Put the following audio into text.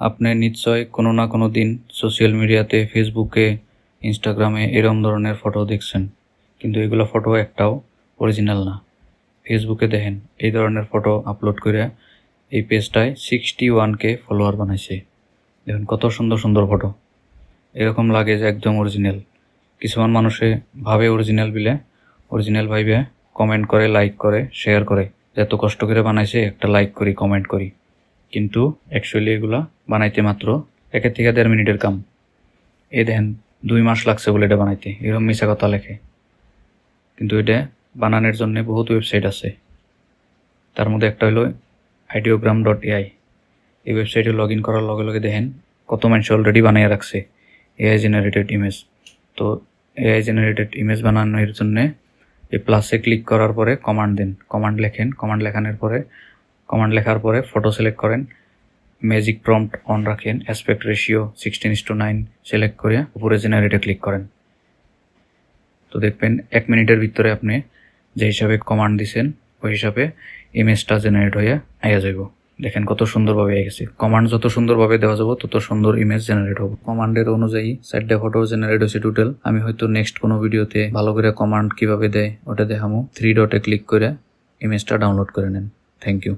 আপনি নিশ্চয় কোনো না কোনো দিন সোশ্যাল মিডিয়াতে ফেসবুকে ইনস্টাগ্রামে এরম ধরনের ফটো দেখছেন। কিন্তু এগুলো ফটো একটাও অরিজিনাল না। ফেসবুকে দেখেন, এই ধরনের ফটো আপলোড করে এই পেজটায় সিক্সটি ওয়ানকে ফলোয়ার বানাইছে। দেখুন কত সুন্দর সুন্দর ফটো এরকম লাগে যে একদম অরিজিনাল কিছুমান মানুষে ভাবে অরিজিনাল বিলে অরিজিনাল ভাইবে কমেন্ট করে লাইক করে শেয়ার করে। এত কষ্ট করে বানাইছে, একটা লাইক করি কমেন্ট করি। কিন্তু অ্যাকচুয়ালি এগুলা বানাইতে মাত্র একের থেকে দেড় মিনিটের কাম। এ দেখেন, দুই মাস লাগছে বলে এটা বানাইতে। এরকম মিশা কথা লেখে। কিন্তু এটা বানানোর জন্য বহুত ওয়েবসাইট আছে। তার মধ্যে একটা হলো আইডিওগ্রাম ডট এআই এই ওয়েবসাইটে লগ ইন করার লগে লগে দেখেন, কত মানুষ অলরেডি বানিয়ে রাখছে এআই জেনারেটেড ইমেজ তো এআই জেনারেটেড ইমেজ বানানোর জন্যে এই প্লাসে ক্লিক করার পরে কমান্ড দেন। কমান্ড লেখেন। কমান্ড লেখানোর পরে কমান্ড লেখার পরে ফটো সিলেক্ট করেন। ম্যাজিক প্রম্পট অন রাখেন aspect ratio sixteen is to nine select করে উপরে জেনারেটে ক্লিক করেন। তো দেখবেন এক মিনিটের ভিতরে আপনি যে হিসাবে কমান্ড দিছেন, ওই হিসাবে ইমেজটা জেনারেট হয়ে আইয়া যাইব। দেখেন কত সুন্দরভাবে আই গেছে। কমান্ড যত সুন্দরভাবে দেওয়া যাব, তত সুন্দর ইমেজ জেনারেট হবে। কমান্ডের অনুযায়ী চারটে ফটো জেনারেট হয়েছে টোটাল আমি হয়তো নেক্সট কোনো ভিডিওতে ভালো করে কমান্ড কীভাবে দেয়, ওটা দেখামো। থ্রি ডটে ক্লিক করে ইমেজটা ডাউনলোড করে নেন। Thank you